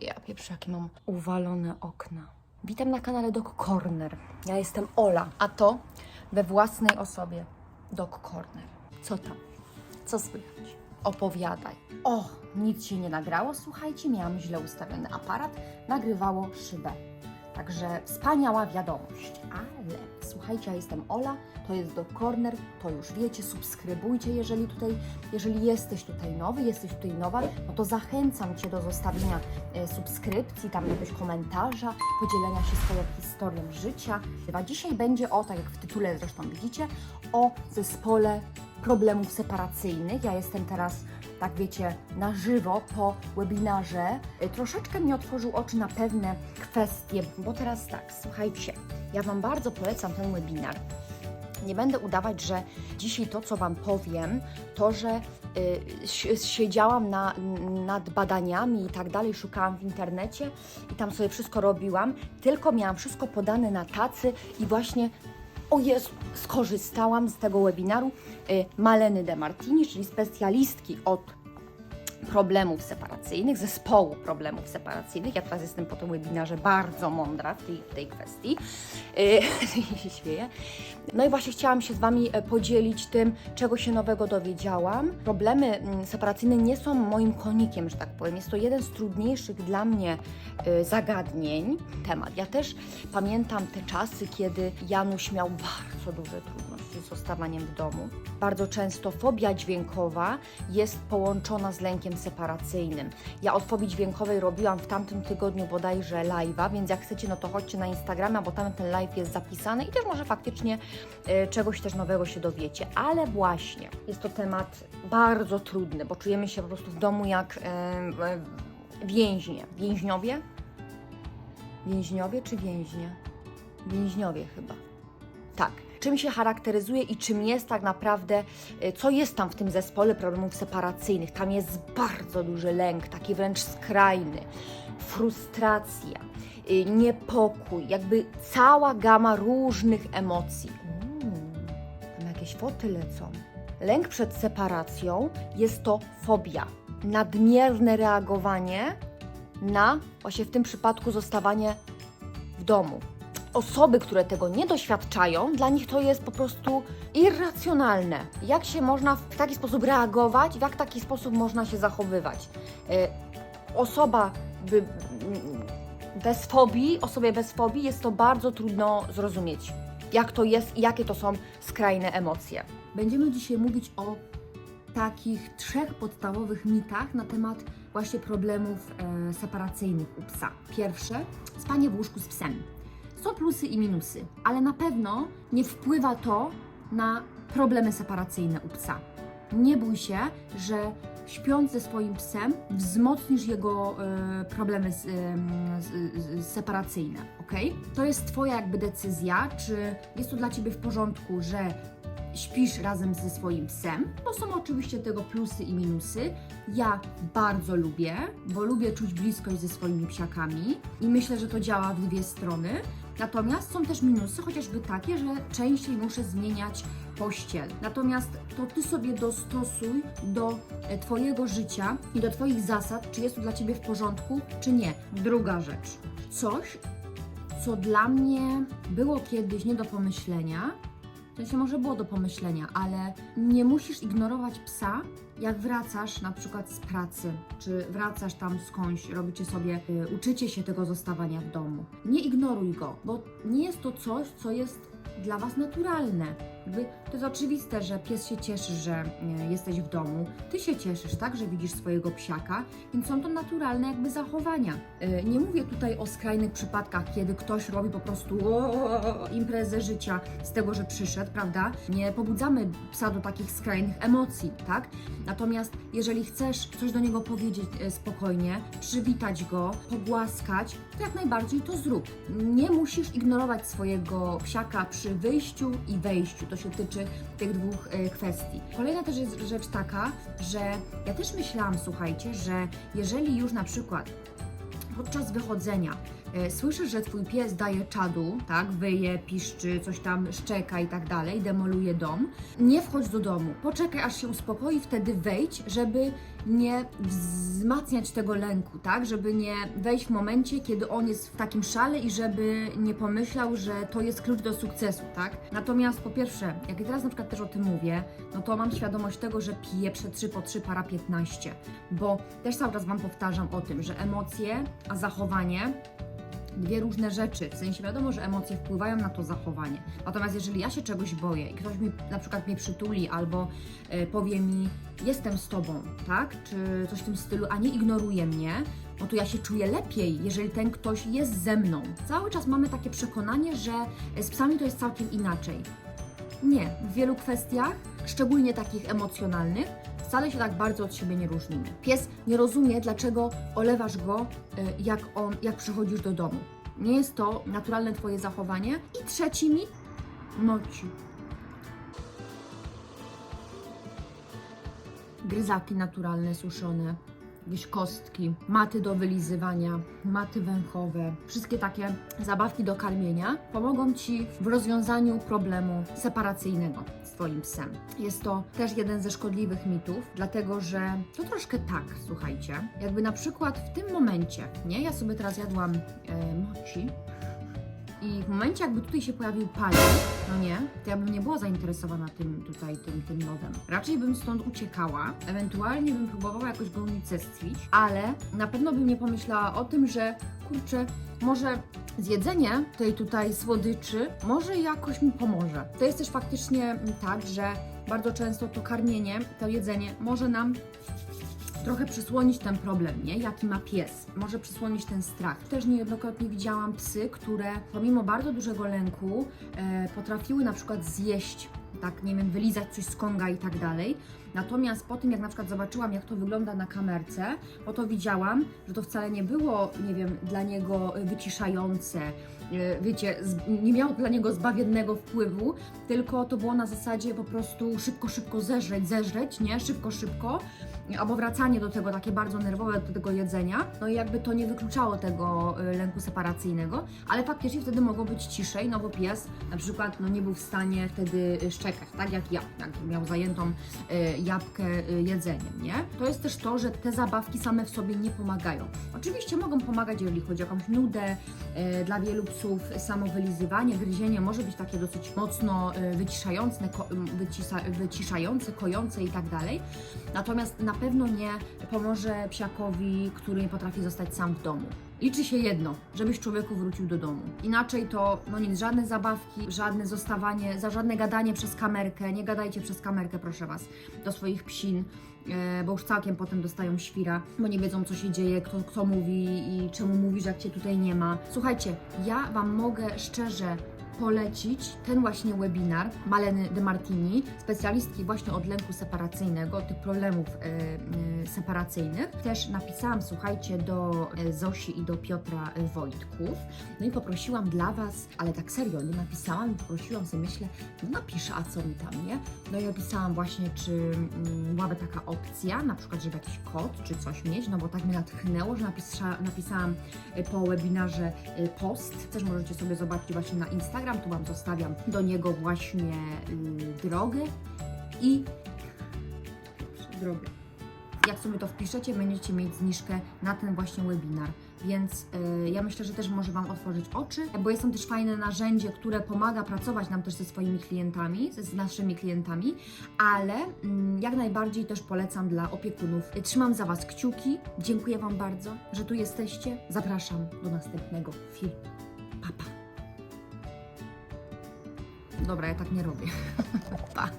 Ja pieprzę, jakie mam uwalone okna. Witam na kanale Dog Corner. Ja jestem Ola, a to we własnej osobie Dog Corner. Co tam? Co słychać? Opowiadaj. O, nic się nie nagrało, słuchajcie, miałam źle ustawiony aparat, nagrywało szybę. Także wspaniała wiadomość. Ale słuchajcie, ja jestem Ola, to jest do Corner, to już wiecie, subskrybujcie, jeżeli tutaj, jeżeli jesteś tutaj nowy, jesteś tutaj nowa, no to zachęcam Cię do zostawienia e, subskrypcji, tam jakiegoś komentarza, podzielenia się swoją historią życia. A dzisiaj będzie o, tak jak w tytule zresztą widzicie, o zespole problemów separacyjnych. Ja jestem teraz, tak wiecie, na żywo po webinarze. Y, Troszeczkę mi otworzył oczy na pewne kwestie, bo teraz tak, słuchajcie, ja Wam bardzo polecam ten webinar. Nie będę udawać, że dzisiaj to, co Wam powiem, to, że y, si- siedziałam na, nad badaniami i tak dalej, szukałam w internecie i tam sobie wszystko robiłam, tylko miałam wszystko podane na tacy i właśnie o Jezu, skorzystałam z tego webinaru y, Maleny De Martini, czyli specjalistki od problemów separacyjnych, zespołu problemów separacyjnych. Ja teraz jestem po tym webinarze bardzo mądra w tej, w tej kwestii. Yy, się śmieję. No i właśnie chciałam się z Wami e, podzielić tym, czego się nowego dowiedziałam. Problemy mm, separacyjne nie są moim konikiem, że tak powiem. Jest to jeden z trudniejszych dla mnie y, zagadnień, temat. Ja też pamiętam te czasy, kiedy Janusz miał bardzo duże trudności z zostawaniem w domu. Bardzo często fobia dźwiękowa jest połączona z lękiem separacyjnym. Ja od fobii dźwiękowej robiłam w tamtym tygodniu bodajże live'a, więc jak chcecie, no to chodźcie na Instagrama, bo tam ten live jest zapisany i też może faktycznie e, czegoś też nowego się dowiecie. Ale właśnie jest to temat bardzo trudny, bo czujemy się po prostu w domu jak e, e, więźnie. Więźniowie? Więźniowie czy więźnie? Więźniowie chyba. Tak. Czym się charakteryzuje i czym jest tak naprawdę, y, co jest tam w tym zespole problemów separacyjnych? Tam jest bardzo duży lęk, taki wręcz skrajny, frustracja, y, niepokój, jakby cała gama różnych emocji. Uuu, tam jakieś foty lecą. Lęk przed separacją jest to fobia, nadmierne reagowanie na, właśnie w tym przypadku, zostawanie w domu. Osoby, które tego nie doświadczają, dla nich to jest po prostu irracjonalne. Jak się można w taki sposób reagować, w jak taki sposób można się zachowywać? E, Osoba by, mm, bez fobii, osobie bez fobii jest to bardzo trudno zrozumieć, jak to jest i jakie to są skrajne emocje. Będziemy dzisiaj mówić o takich trzech podstawowych mitach na temat właśnie problemów e, separacyjnych u psa. Pierwsze, spanie w łóżku z psem. Są plusy i minusy, ale na pewno nie wpływa to na problemy separacyjne u psa. Nie bój się, że śpiąc ze swoim psem wzmocnisz jego e, problemy z, z, z, separacyjne, ok? To jest Twoja jakby decyzja, czy jest to dla Ciebie w porządku, że śpisz razem ze swoim psem, bo są oczywiście tego plusy i minusy. Ja bardzo lubię, bo lubię czuć bliskość ze swoimi psiakami i myślę, że to działa w dwie strony. Natomiast są też minusy, chociażby takie, że częściej muszę zmieniać pościel. Natomiast to Ty sobie dostosuj do e, Twojego życia i do Twoich zasad, czy jest to dla Ciebie w porządku, czy nie. Druga rzecz. Coś, co dla mnie było kiedyś nie do pomyślenia, w sensie może było do pomyślenia, ale nie musisz ignorować psa, jak wracasz na przykład z pracy, czy wracasz tam skądś, robicie sobie, y, uczycie się tego zostawania w domu. Nie ignoruj go, bo nie jest to coś, co jest dla Was naturalne. Jakby to jest oczywiste, że pies się cieszy, że y, jesteś w domu. Ty się cieszysz, tak, że widzisz swojego psiaka, więc są to naturalne jakby zachowania. Y, Nie mówię tutaj o skrajnych przypadkach, kiedy ktoś robi po prostu imprezę życia z tego, że przyszedł, prawda? Nie pobudzamy psa do takich skrajnych emocji, tak? Natomiast jeżeli chcesz coś do niego powiedzieć e, spokojnie, przywitać go, pogłaskać, to jak najbardziej to zrób. Nie musisz ignorować swojego psiaka przy wyjściu i wejściu. To się tyczy tych dwóch e, kwestii. Kolejna też jest rzecz taka, że ja też myślałam, słuchajcie, że jeżeli już na przykład podczas wychodzenia słyszysz, że twój pies daje czadu, tak, wyje, piszczy, coś tam szczeka i tak dalej, demoluje dom, nie wchodź do domu. Poczekaj, aż się uspokoi, wtedy wejdź, żeby nie wzmacniać tego lęku, tak? Żeby nie wejść w momencie, kiedy on jest w takim szale i żeby nie pomyślał, że to jest klucz do sukcesu, tak? Natomiast po pierwsze, jak ja teraz na przykład też o tym mówię, no to mam świadomość tego, że piję prze 3 po 3 para 15, bo też cały czas Wam powtarzam o tym, że emocje, a zachowanie dwie różne rzeczy. W sensie wiadomo, że emocje wpływają na to zachowanie. Natomiast jeżeli ja się czegoś boję i ktoś mi na przykład mnie przytuli albo e, powie mi jestem z tobą, tak? Czy coś w tym stylu, a nie ignoruje mnie, no to ja się czuję lepiej, jeżeli ten ktoś jest ze mną. Cały czas mamy takie przekonanie, że z psami to jest całkiem inaczej. Nie, w wielu kwestiach, szczególnie takich emocjonalnych, wcale się tak bardzo od siebie nie różnimy. Pies nie rozumie, dlaczego olewasz go, y, jak on, jak przychodzisz do domu. Nie jest to naturalne Twoje zachowanie. I trzeci mit, moci. Gryzaki naturalne, suszone, jakieś kostki, maty do wylizywania, maty węchowe, wszystkie takie zabawki do karmienia pomogą Ci w rozwiązaniu problemu separacyjnego z Twoim psem. Jest to też jeden ze szkodliwych mitów, dlatego że to troszkę tak, słuchajcie, jakby na przykład w tym momencie, nie, ja sobie teraz jadłam e, i w momencie, jakby tutaj się pojawił palion, no nie, to ja bym nie była zainteresowana tym tutaj, tym, tym nowem. Raczej bym stąd uciekała, ewentualnie bym próbowała jakoś go unicestwić, ale na pewno bym nie pomyślała o tym, że kurczę, może zjedzenie tej tutaj słodyczy może jakoś mi pomoże. To jest też faktycznie tak, że bardzo często to karmienie, to jedzenie może nam trochę przysłonić ten problem, nie? Jaki ma pies. Może przysłonić ten strach. Też niejednokrotnie widziałam psy, które pomimo bardzo dużego lęku e, potrafiły na przykład zjeść, tak, nie wiem, wylizać coś z konga i tak dalej. Natomiast po tym, jak na przykład zobaczyłam, jak to wygląda na kamerce, no to widziałam, że to wcale nie było, nie wiem, dla niego wyciszające, e, wiecie, nie miało dla niego zbawiennego wpływu, tylko to było na zasadzie po prostu szybko, szybko zeżreć, zeżreć, nie? Szybko, szybko albo wracanie do tego takie bardzo nerwowe do tego jedzenia, no i jakby to nie wykluczało tego y, lęku separacyjnego, ale faktycznie wtedy mogło być ciszej, no bo pies na przykład no nie był w stanie wtedy y, szczekać, tak jak ja, jak miał zajętą y, jabłkę y, jedzeniem, nie? To jest też to, że te zabawki same w sobie nie pomagają. Oczywiście mogą pomagać, jeżeli chodzi o jakąś nudę, y, dla wielu psów samo wylizywanie, gryzienie może być takie dosyć mocno wyciszające, ko- wycisa, wyciszające, kojące i tak dalej. Natomiast na pewno nie pomoże psiakowi, który nie potrafi zostać sam w domu. Liczy się jedno, żebyś człowieku wrócił do domu. Inaczej to no nic, żadne zabawki, żadne zostawanie, za żadne gadanie przez kamerkę. Nie gadajcie przez kamerkę, proszę Was, do swoich psin, e, bo już całkiem potem dostają świra, bo nie wiedzą, co się dzieje, kto, kto mówi i czemu mówisz, jak Cię tutaj nie ma. Słuchajcie, ja Wam mogę szczerze polecić ten właśnie webinar Maleny De Martini, specjalistki właśnie od lęku separacyjnego, tych problemów e, e, separacyjnych. Też napisałam, słuchajcie, do e, Zosi i do Piotra Wojtków. No i poprosiłam dla Was, ale tak serio, nie napisałam poprosiłam sobie, myślę, no napiszę, a co mi tam, nie? No i napisałam właśnie, czy mm, byłaby taka opcja, na przykład, żeby jakiś kod czy coś mieć, no bo tak mnie natchnęło, że napisza, napisałam po webinarze post. Też możecie sobie zobaczyć właśnie na Instagram, tu Wam zostawiam do niego właśnie y, drogę i drogę. Jak sobie to wpiszecie, będziecie mieć zniżkę na ten właśnie webinar. Więc y, ja myślę, że też może Wam otworzyć oczy, bo jest tam też fajne narzędzie, które pomaga pracować nam też ze swoimi klientami, ze, z naszymi klientami, ale mm, jak najbardziej też polecam dla opiekunów. Trzymam za Was kciuki. Dziękuję Wam bardzo, że tu jesteście. Zapraszam do następnego filmu. Pa, pa. Dobra, ja tak nie robię. pa.